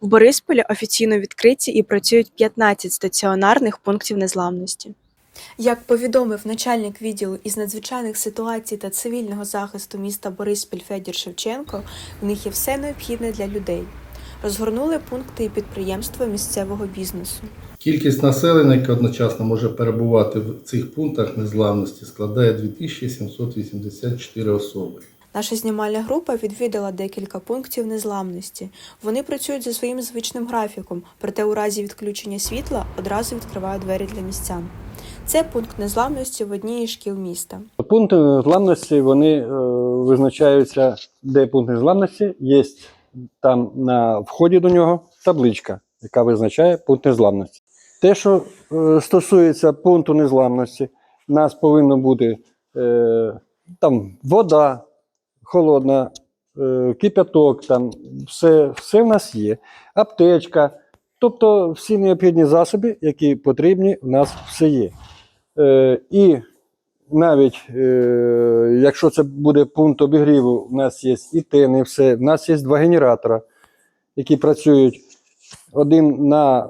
В Борисполі офіційно відкриті і працюють 15 стаціонарних пунктів незламності. Як повідомив начальник відділу із надзвичайних ситуацій та цивільного захисту міста Бориспіль Федір Шевченко, в них є все необхідне для людей. Розгорнули пункти і підприємства місцевого бізнесу. Кількість населення, яке одночасно може перебувати в цих пунктах незламності, складає 2784 особи. Наша знімальна група відвідала декілька пунктів незламності. Вони працюють за своїм звичним графіком, проте у разі відключення світла одразу відкривають двері для містян. Це пункт незламності в одній із шкіл міста. Пункти незламності вони е, визначаються, де пункт незламності. Є там на вході до нього табличка, яка визначає пункт незламності. Те, що е, стосується пункту незламності, нас повинно бути е, там вода холодна, е, кипяток, там все, все в нас є, аптечка. Тобто всі необхідні засоби, які потрібні, у нас все є. Е, і навіть е, якщо це буде пункт обігріву, у нас є і тени, все. У нас є два генератора, які працюють один на е,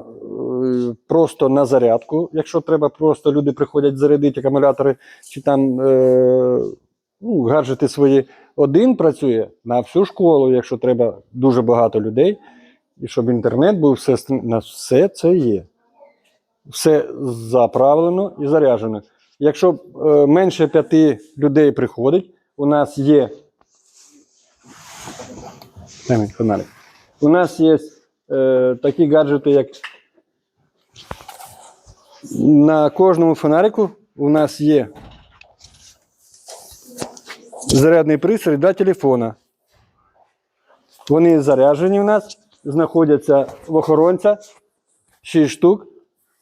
просто на зарядку. Якщо треба, просто люди приходять зарядити акумулятори чи там е, ну, гаджети свої. Один працює на всю школу, якщо треба дуже багато людей, і щоб інтернет був, все, на все це є. Все заправлено і заряджено. Якщо е, менше п'яти людей приходить, у нас є. У нас є е, такі гаджети, як на кожному фонарику у нас є зарядний пристрій для телефона. Вони заряджені у нас, знаходяться в охоронця 6 штук.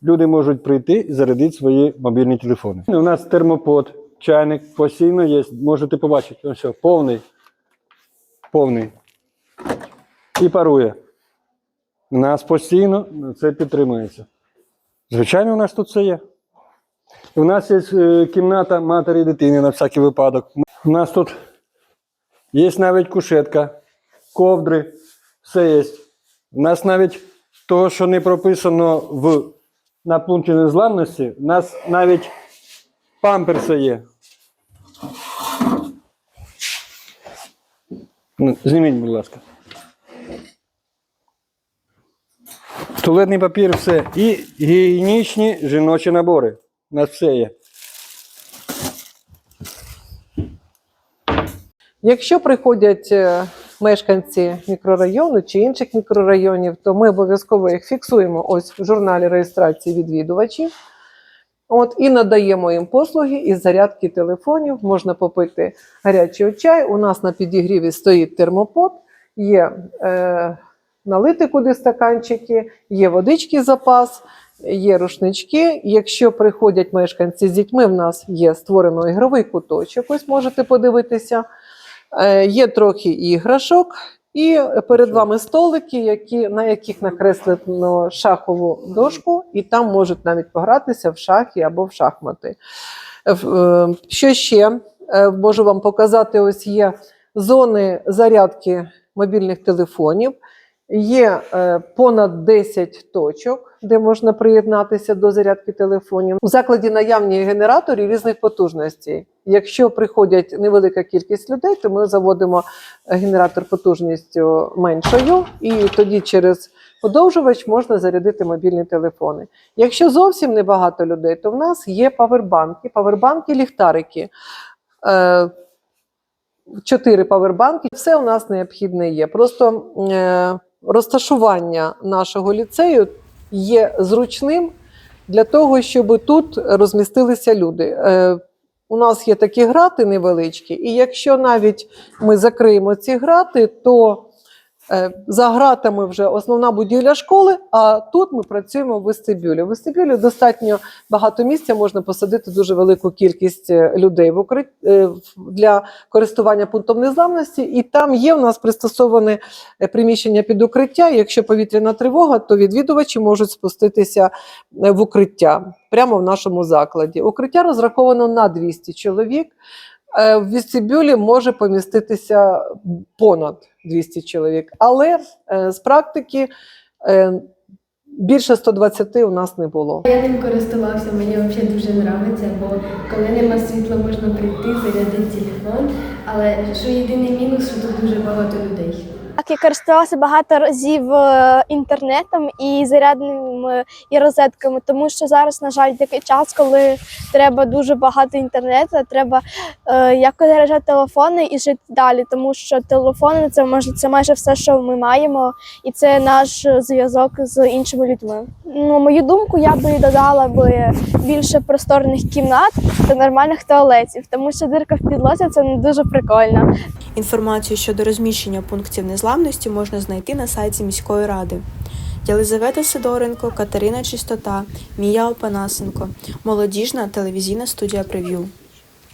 Люди можуть прийти і зарядити свої мобільні телефони. У нас термопод, чайник постійно є. Можете побачити, ось повний. Повний. І парує. У нас постійно це підтримується. Звичайно, у нас тут все є. У нас є е, кімната матері і дитини на всякий випадок. У нас тут є навіть кушетка, ковдри, все є. У нас навіть того, що не прописано в, на пункті незламності, у нас навіть памперси є. Ну, Зніміть, будь ласка. Туалетний папір, все. І гігієнічні жіночі набори. Нас є. Якщо приходять е, мешканці мікрорайону чи інших мікрорайонів, то ми обов'язково їх фіксуємо ось в журналі реєстрації відвідувачів. От, і надаємо їм послуги із зарядки телефонів. Можна попити гарячий чай. У нас на підігріві стоїть термопод, є е, налити куди стаканчики, є водички запас, є рушнички. Якщо приходять мешканці з дітьми, в нас є створено ігровий куточок. Ось можете подивитися. Е, Є трохи іграшок, і перед вами столики, які, на яких накреслено шахову дошку, і там можуть навіть погратися в шахи або в шахмати. Е, Що ще Е, можу вам показати? Ось є зони зарядки мобільних телефонів. Є е, понад 10 точок, де можна приєднатися до зарядки телефонів. У закладі наявні генератори різних потужностей. Якщо приходять невелика кількість людей, то ми заводимо генератор потужністю меншою, і тоді через подовжувач можна зарядити мобільні телефони. Якщо зовсім небагато людей, то в нас є павербанки, павербанки-ліхтарики. Е, Чотири павербанки. Все у нас необхідне є. Просто е, розташування нашого ліцею є зручним для того, щоб тут розмістилися люди. Е, У нас є такі грати невеличкі, і якщо навіть ми закриємо ці грати, то за гратами вже основна будівля школи, а тут ми працюємо в вестибюлі. В вестибюлі достатньо багато місця, можна посадити дуже велику кількість е, людей в укрит... е, для користування пунктом незламності, і там є в нас пристосоване е, приміщення під укриття. Якщо повітряна тривога, то відвідувачі можуть спуститися е, в укриття прямо в нашому закладі. Укриття розраховано на 200 чоловік. Е, В вестибюлі може поміститися понад 200 чоловік, але е, з практики е, більше 120 у нас не було. Я ним користувався, мені взагалі дуже подобається, бо коли нема світла, можна прийти, зарядити телефон. Але що єдиний мінус, що тут дуже багато людей. Так, я користувалася багато разів е, інтернетом і зарядними і розетками, тому що зараз, на жаль, такий час, коли треба дуже багато інтернету, треба е, якось заряджати телефони і жити далі, тому що телефони це може це майже все, що ми маємо, і це наш зв'язок з іншими людьми. Ну, мою думку, я би додала би більше просторних кімнат та нормальних туалетів, тому що дирка в підлозі це не дуже прикольно. Інформацію щодо розміщення пунктів незламності можна знайти на сайті міської ради. Єлизавета Сидоренко, Катерина Чистота, Мія Опанасенко. Молодіжна телевізійна студія прев'ю.